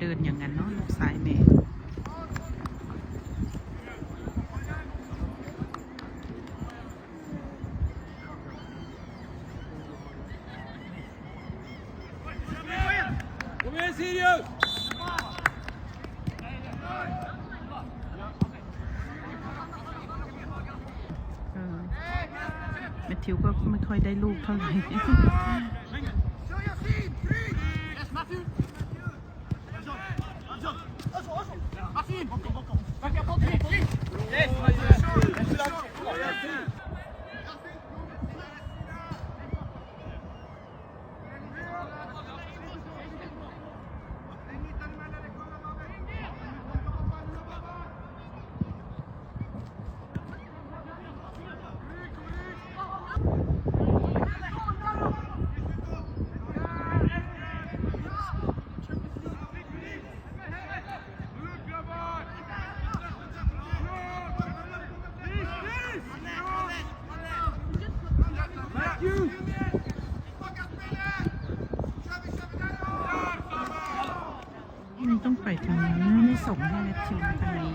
เดินอย่างนั้นเนาะลูกสายเมย์ Kom igen Sirius! เออแมทธิวก็ไม่ค่อยได้ลูกเท่าไหร่ นี่ต้องไปทางนั้นไม่ส่งให้แมทธิวมาทางนี้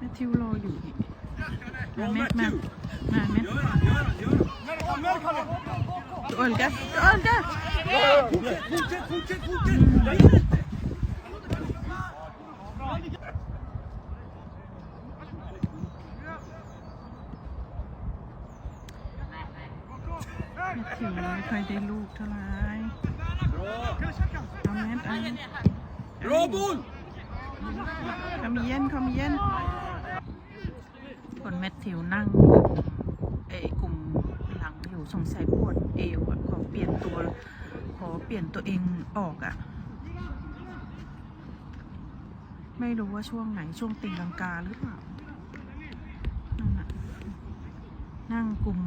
นัทชิวรออยู่นี่มาแมทมามาแมทโอนกันโอนกัน Fortsätt, fortsätt, fortsätt! แมทธิวไม่ค่อยได้ลูกเท่าไหร่เอาแมทเอา Bra boll! คำเย็นคำเย็น คนแมทธิวนั่งเอยกลุ่มหลังอยู่สงสัยปวดเอวอะขอเปลี่ยนตัว ขอเปลี่ยนตัวเองออกอะ ไม่รู้ว่าช่วงไหนช่วงตีลังกาหรือเปล่านั่นน่ะนั่งกลุ่ม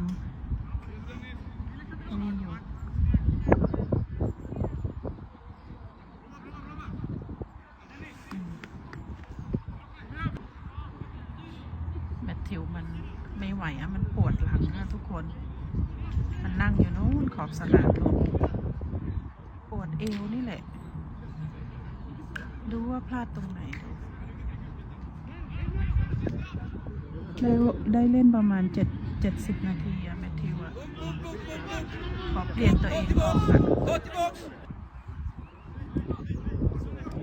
นี่อยู่ แมันไม่ไหวอะมันปวดหลังอะทุกคน มันนั่งอยู่นู้นขอบสนามปวดเอวนี่แหละ ดูว่าพลาดตรงไหน ได้ได้เล่นประมาณเจ็ดเจ็ดสิบนาทีอะแมทธิวอะขอเปลี่ยนตัวเองออก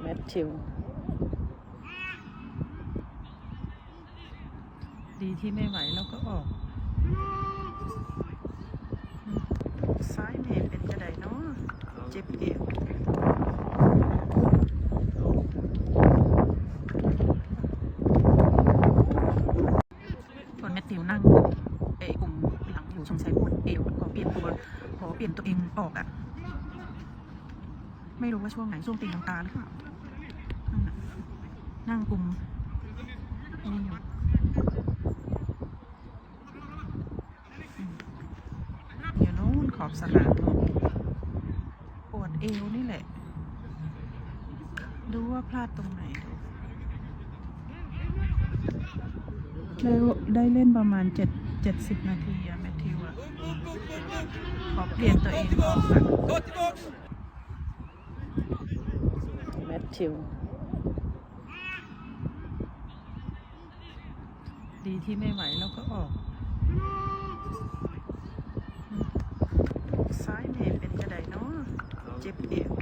แมทธิว ดีที่ไม่ไหวแล้วก็ออกซ้ายเมย์เป็นกระไดเนาะเจ็บเอวคนแมทธิวนั่งเอยกลุ่มหลังอยู่สงสัยปวดเอวขอเปลี่ยนตัวขอเปลี่ยนตัวเองออกอะไม่รู้ว่าช่วงไหนช่วงตีลังกาหรือเปล่านั่นน่ะนั่งกลุ่มนี่อยู่อืมอยู่นู้นขอบ สนามนู้นปวดเอวนี่แหละ ดูว่าพลาดตรงไหน ได้ได้เล่นประมาณเจ็ดเจ็ดสิบนาทีอะแมทธิวอะ Upp, upp, upp, upp! ขอเปลี่ยนตัวเองออกอะ Ta tillbaks! แมทธิวดีที่ไม่ไหวแล้วก็ออก ซ้ายเมย์เป็นกระไดเนาะเจ็บเอว